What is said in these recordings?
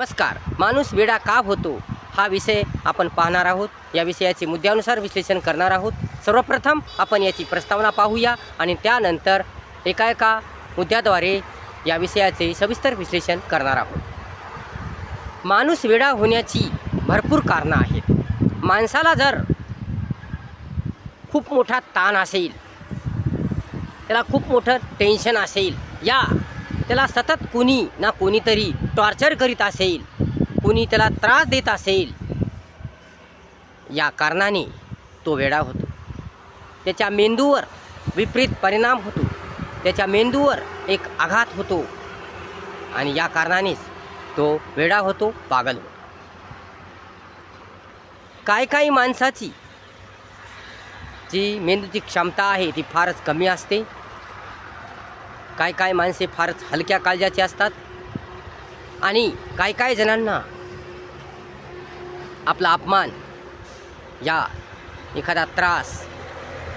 नमस्कार माणूस वेडा का होतो? हा विषय आपण पाहणार आहोत. या विषयाचे मुद्द्यानुसार विश्लेषण करणार आहोत. सर्वप्रथम आपण याची प्रस्तावना पाहूया आणि त्यानंतर एका एका मुद्द्याद्वारे या विषयाचे सविस्तर विश्लेषण करणार आहोत. माणूस वेडा होण्याची भरपूर कारणं आहेत. माणसाला जर खूप मोठा ताण असेल त्याला खूप मोठं टेन्शन असेल या त्याला सतत कुणी ना कोणीतरी टॉर्चर करीत असेल कुणी त्याला त्रास देत असेल या कारणाने तो वेडा होतो. त्याच्या मेंदूवर विपरीत परिणाम होतो. त्याच्या मेंदूवर एक आघात होतो आणि या कारणानेच तो वेडा होतो पागल होतो. काय काही माणसाची जी मेंदूची क्षमता आहे ती फारच कमी असते. काय काय माणसे फारच हलक्या काळजाची असतात? आणि काय काय जणांना आपला अपमान या एखादा त्रास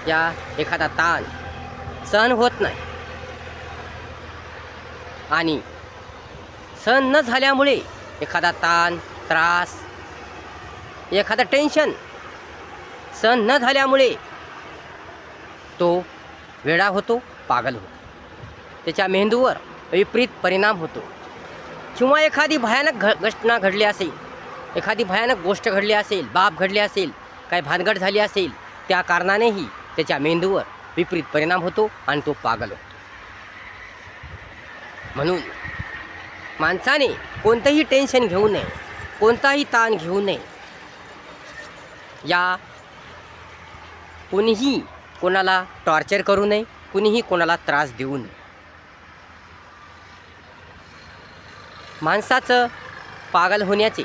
या एखादा ताण सहन होत नाही. आणि सहन न झाल्यामुळे एखादा ताण त्रास एखादं टेन्शन सहन न झाल्यामुळे तो वेडा होतो पागल होतो. त्याच्या मेंदूवर विपरीत परिणाम होतो. किंवा एखादी भयानक घ घटना घडली असेल एखादी भयानक गोष्ट घडली असेल बाब घडली असेल काही भानगड झाली असेल त्या कारणानेही त्याच्या मेंदूवर विपरीत परिणाम होतो आणि तो पागल होतो. म्हणून माणसाने कोणतंही टेन्शन घेऊ नये कोणताही ताण घेऊ नये. या कोणीही कोणाला टॉर्चर करू नये कुणीही कोणाला त्रास देऊ नये. माणसाचं पागल होण्याचे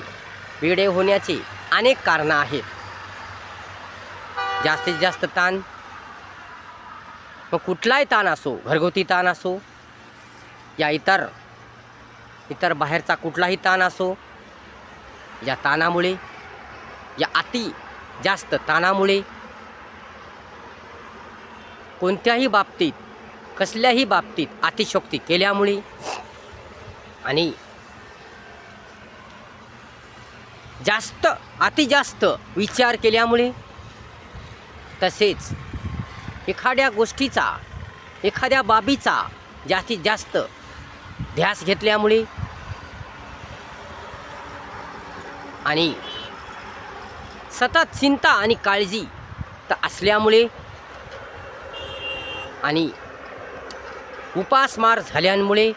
वेडे होण्याचे अनेक कारणं आहेत. जास्तीत जास्त ताण मग कुठलाही ताण असो घरगुती ताण असो या इतर इतर बाहेरचा कुठलाही ताण असो या ताणामुळे या अति जास्त ताणामुळे कोणत्याही बाबतीत कसल्याही बाबतीत अतिशोक्ती केल्यामुळे आणि जास्त अति जास्त विचार केल्यामुळे तसेच एखाद्या गोष्टीचा एखाद्या बाबीचा जास्तीत जास्त ध्यास घेतल्यामुळे आणि सतत चिंता आणि काळजी तर असल्यामुळे आणि उपासमार झाल्यामुळे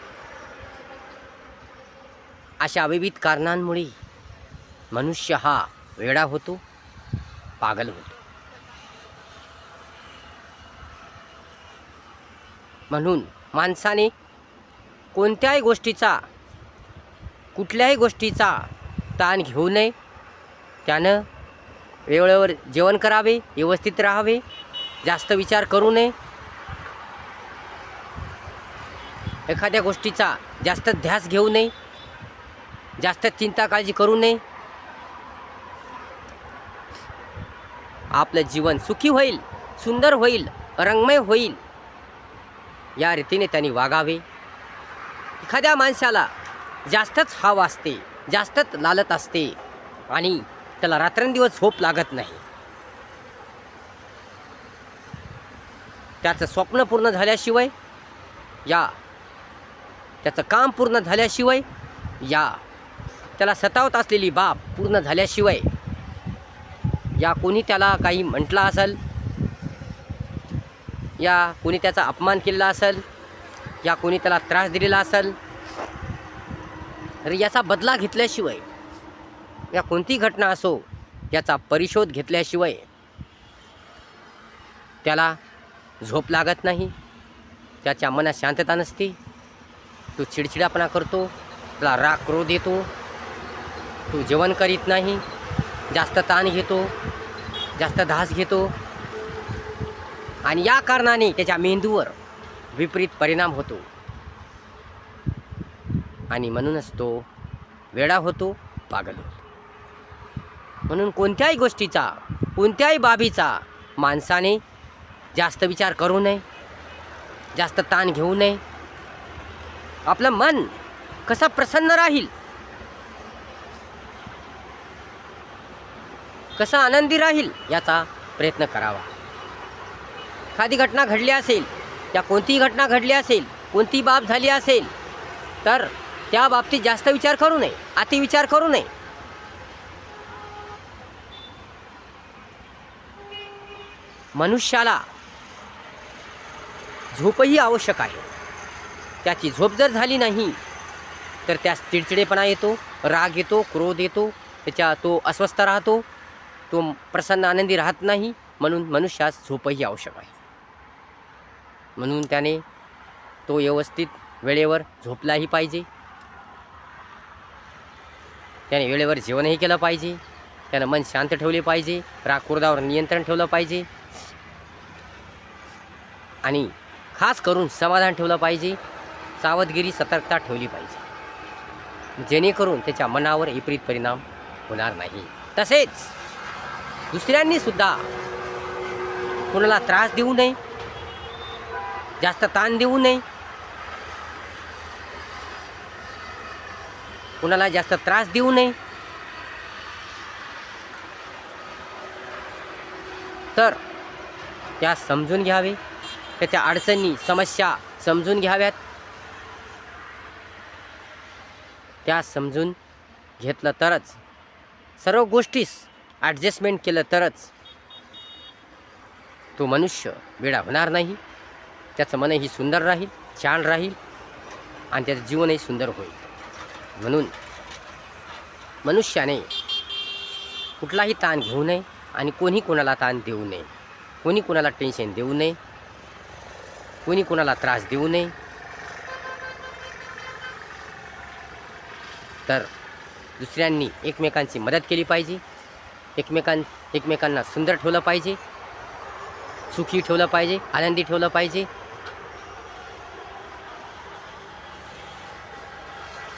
अशा विविध कारणांमुळे मनुष्य हा वेडा होतो पागल होतो. म्हणून माणसाने कोणत्याही गोष्टीचा कुठल्याही गोष्टीचा ताण घेऊ नये. त्यानं वेळेवर जेवण करावे व्यवस्थित राहावे जास्त विचार करू नये. एखाद्या गोष्टीचा जास्त ध्यास घेऊ नये जास्त चिंता काळजी करू नये. आपलं जीवन सुखी होईल सुंदर होईल रंगमय होईल. या रीतीने त्यांनी वागावे. एखाद्या माणसाला जास्तच हाव असते जास्तच लालत असते आणि त्याला रात्रंदिवस झोप लागत नाही. त्याचं स्वप्न पूर्ण झाल्याशिवाय या त्याचं काम पूर्ण झाल्याशिवाय या त्याला सतावत असलेली बाब पूर्ण झाल्याशिवाय या कोणी त्याला काही म्हटलं असेल या कोणी त्याचा अपमान केलेला असेल या कोणी त्याला त्रास दिलेला असेल तर याचा बदला घेतल्याशिवाय या कोणती घटना असो याचा परिशोध घेतल्याशिवाय त्याला झोप लागत नाही त्याच्या मनात शांतता नसते तो चिडचिडापणा करतो त्याला राग क्रोध येतो तो जेवण करीत नाही जास्त ताण घेतो जास्त धास घेतो. आणि या कारणाने त्याच्या मेंदूवर विपरीत परिणाम होतो. आणि म्हणूनच तो वेडा होतो पागल होतो. म्हणून कोणत्याही गोष्टीचा कोणत्याही बाबीचा माणसाने जास्त विचार करू नये जास्त ताण घेऊ नये. आपलं मन कसं प्रसन्न राहील कसा आनंदी राहील याचा प्रयत्न करावा. एखादी घटना घडली असेल या कोणतीही घटना घडली असेल कोणती बाब झाली असेल तर त्या बाबतीत जास्त विचार करू नये अतिविचार करू नये. मनुष्याला झोपही आवश्यक आहे. त्याची झोप जर झाली नाही तर त्यास चिडचिडेपणा येतो राग येतो क्रोध येतो त्याच्या तो अस्वस्थ राहतो तो प्रसन्न आनंदी राहत नाही म्हणून मनुष्यास झोपही आवश्यक आहे. म्हणून त्याने तो व्यवस्थित वेळेवर झोपलाही पाहिजे. त्याने वेळेवर जेवणही केलं पाहिजे. त्यानं मन शांत ठेवले पाहिजे. राखुर्दावर नियंत्रण ठेवलं पाहिजे. आणि खास करून समाधान ठेवलं पाहिजे. सावधगिरी सतर्कता ठेवली पाहिजे. जेणेकरून त्याच्या मनावर विपरीत परिणाम होणार नाही. तसेच दुसऱ्यांनी सुद्धा कोणाला त्रास देऊ नये जास्त ताण देऊ नये कुणाला जास्त त्रास देऊ नये. तर त्या समजून घ्यावे त्याच्या अडचणी समस्या समजून घ्याव्यात. त्या समजून घेतलं तरच सर्व गोष्टीस ॲडजस्टमेंट केलं तरच तो मनुष्य वेडा होणार नाही. त्याचं मनही सुंदर राहील छान राहील आणि त्याचं जीवनही सुंदर होईल. म्हणून मनुष्याने कुठलाही ताण घेऊ नये आणि कोणी कोणाला ताण देऊ नये. कोणी कोणाला टेन्शन देऊ नये. कोणी कोणाला त्रास देऊ नये. तर दुसऱ्यांनी एकमेकांची मदत केली पाहिजे. एकमेकां एकमेकांना सुंदर ठेवलं पाहिजे सुखी ठेवलं पाहिजे आनंदी ठेवलं पाहिजे.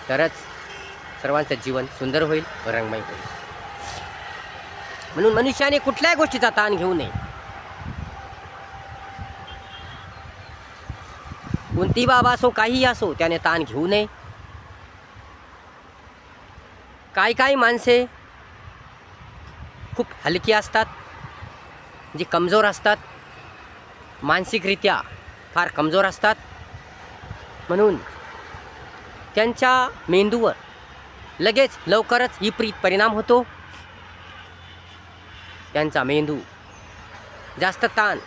तरच सर्वांचं जीवन सुंदर होईल व रंगमय होईल. म्हणून मनुष्याने कुठल्याही गोष्टीचा ताण घेऊ नये. कोणती बाब असो काहीही असो त्याने ताण घेऊ नये. काही काही माणसे खूप हलकी असतात जी कमजोर असतात मानसिकरित्या फार कमजोर असतात. म्हणून त्यांच्या मेंदूवर लगेच लवकरच विपरीत परिणाम होतो. त्यांचा मेंदू जास्त ताण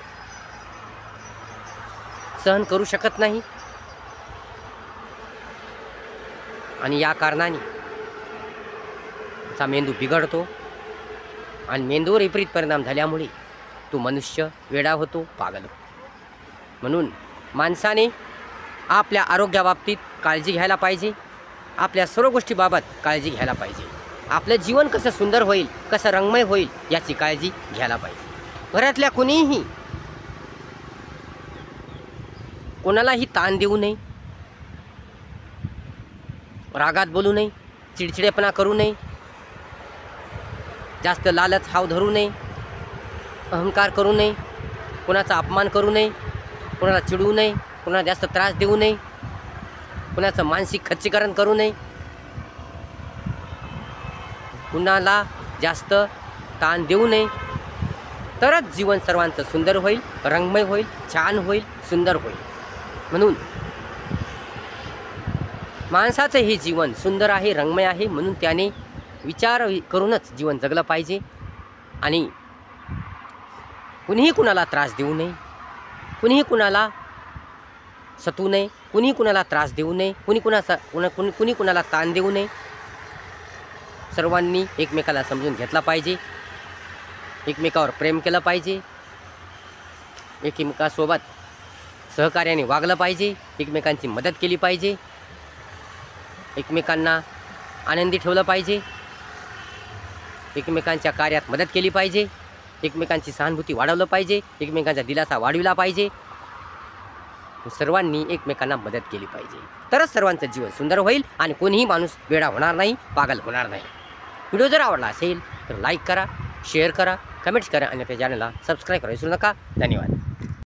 सहन करू शकत नाही. आणि या कारणाने चा मेंदू बिघडतो. आणि मेंदूवर विपरीत परिणाम झाल्यामुळे तो मनुष्य वेडा होतो पागल होतो. म्हणून माणसाने आपल्या आरोग्याबाबतीत काळजी घ्यायला पाहिजे. आपल्या सर्व गोष्टीबाबत काळजी घ्यायला पाहिजे. आपलं जीवन कसं सुंदर होईल कसं रंगमय होईल याची काळजी घ्यायला पाहिजे. घरातल्या कुणीही कोणालाही ताण देऊ नये रागात बोलू नये चिडचिडेपणा करू नये जास्त लालच हाव धरू नये अहंकार करू नये कोणाचा अपमान करू नये कोणाला चिडवू नये कोणाला जास्त त्रास देऊ नये कुणाचं मानसिक खच्चीकरण करू नये. कुणाला जास्त ताण देऊ नये. तरच जीवन सर्वांचं सुंदर होईल रंगमय होईल छान होईल सुंदर होईल. म्हणून माणसाचं हे जीवन सुंदर आहे रंगमय आहे म्हणून त्याने विचार करूनच जीवन जगलं पाहिजे. आणि कुणीही कुणाला त्रास देऊ नये. कुणीही कुणाला सतू नये. कुणी कुणाला त्रास देऊ नये. कुणी कुणाचा कुणा कुणी कुणी कुणाला ताण देऊ नये. सर्वांनी एकमेकाला समजून घेतला पाहिजे. एकमेकावर प्रेम केलं पाहिजे. एकमेकासोबत सहकार्याने वागलं पाहिजे. एकमेकांची मदत केली पाहिजे. एकमेकांना आनंदी ठेवलं पाहिजे. एकमेकांच्या कार्यात मदत केली पाहिजे. एकमेकांची सहानुभूती वाढवलं पाहिजे. एकमेकांचा दिलासा वाढविला पाहिजे. सर्वांनी एकमेकांना मदत केली पाहिजे. तरच सर्वांचं जीवन सुंदर होईल आणि कोणीही माणूस वेडा होणार नाही पागल होणार नाही. व्हिडिओ जर आवडला असेल तर लाईक करा शेअर करा कमेंट्स करा आणि आपल्या चॅनलला सबस्क्राईब करा विसरू नका. धन्यवाद.